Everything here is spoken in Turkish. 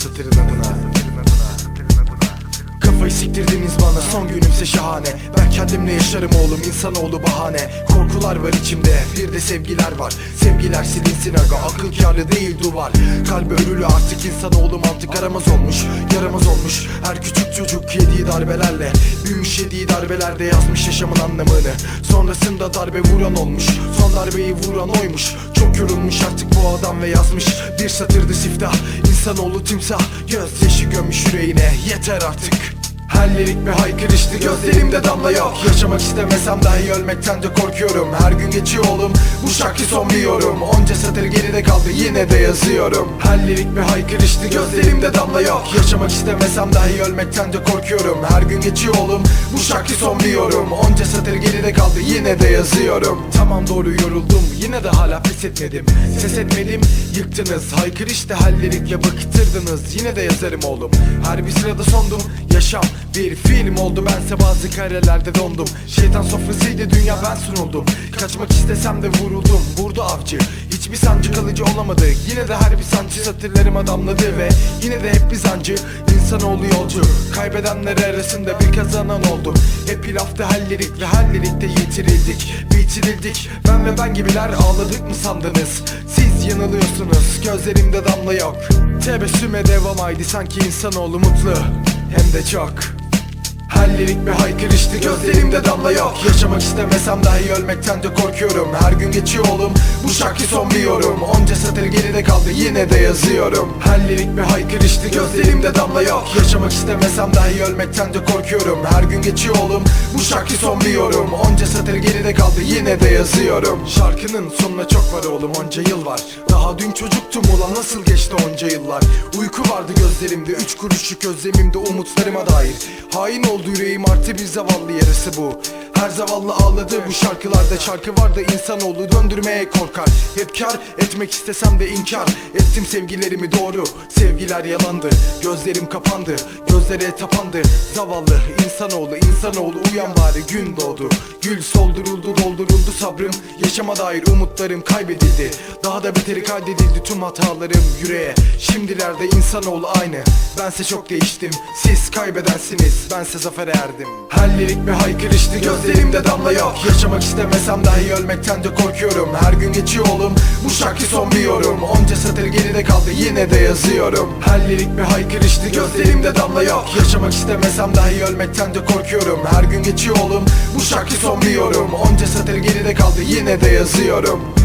satırın adına Kafayı siktirdiniz bana son günümse şahane. Ben kendimle yaşarım oğlum insanoğlu bahane. Korkular var içimde bir de sevgiler var. Sevgiler silinsin aga akıl kârı değil duvar. Kalbi örülü artık insanoğlu mantık aramaz olmuş Yaramaz olmuş. Her küçük çocuk yediği darbelerle Büyümüş yediği darbelerde yazmış yaşamın anlamını. Sonrasında darbe vuran olmuş Son darbeyi vuran oymuş. Çok yorulmuş artık bu adam ve yazmış Bir satırdı siftah. İnsanoğlu timsah Gözyaşı gömmüş yüreğine. Yeter artık her lirik bir haykırıştı. Gözlerimde damla yok. Yaşamak istemesem dahi ölmekten de korkuyorum. Her gün geçiyor oğlum. Bu şarkı son bir Onca satır geride kaldı. Yine de yazıyorum. Her lirik bir haykırıştı. Gözlerimde damla yok. Yaşamak istemesem dahi ölmekten de korkuyorum. Her gün geçiyor oğlum. Bu şarkı son bir Onca satır geride kaldı. Yine de yazıyorum. Tamam doğru yoruldum. Yine de hala pes etmedim. Ses etmedim. Yıktınız. Haykırıştı. Hallerikle bıktırdınız Yine de yazarım oğlum. Her bir sırada sondum Yaşam. Bir film oldu bense bazı karelerde dondum. Şeytan sofrasıydı dünya ben sunuldum. Kaçmak istesem de vuruldum. Vurdu avcı Hiçbir sancı kalıcı olamadı. Yine de her bir sancı satırlarıma damladı Ve yine de hep bir sancı. İnsanoğlu yolcu Kaybedenler arasında bir kazanan oldu Hep bir hafta hallerikle hallerikte yitirildik. Bitirildik Ben ve ben gibiler ağladık mı sandınız? Siz yanılıyorsunuz Gözlerimde damla yok. Tebessüme devam haydi sanki insanoğlu mutlu Hem de çok her lirik bir haykırıştı. Gözlerimde damla yok. Yaşamak istemesem dahi ölmekten de korkuyorum. Her gün geçiyor oğlum. Bu şarkı son bir yorum Onca satır geride kaldı. Yine de yazıyorum. Her lirik bir haykırıştı. Gözlerimde damla yok. Yaşamak istemesem dahi ölmekten de korkuyorum. Her gün geçiyor oğlum. Bu şarkı son bir yorum Onca satır geride kaldı. Yine de yazıyorum. Şarkının sonuna çok var oğlum. Onca yıl var. Daha dün çocuktum. Ulan nasıl geçti onca yıllar? Uyku vardı gözlerimde. Üç kuruşluk özlemimde umutlarıma dair. Hain oldu yüreğim artı bir zavallı yarısı bu her zavallı ağladı bu şarkılarda. Şarkı var da insanoğlu döndürmeye korkar. Hep kar etmek istesem de inkar. Ettim sevgilerimi doğru. Sevgiler yalandı. Gözlerim kapandı. Gözlere tapandı. Zavallı insanoğlu insanoğlu uyan bari gün doğdu. Gül solduruldu dolduruldu sabrım. Yaşama dair umutlarım kaybedildi. Daha da beteri kaydedildi tüm hatalarım yüreğe. Şimdilerde insanoğlu aynı. Bense çok değiştim. Siz kaybedensiniz Bense zafere erdim. Her lirik bir haykırıştı gözlerimde damla yok. Yaşamak istemesem dahi ölmekten de korkuyorum. Her gün geçiyor oğlum bu şarkı son bir yorum. Onca satır geride kaldı yine de yazıyorum. Her lirik bir haykırıştı gözlerimde damla yok. Yaşamak istemesem dahi ölmekten de korkuyorum. Her gün geçiyor oğlum bu şarkı son bir yorum. Onca satır geride kaldı yine de yazıyorum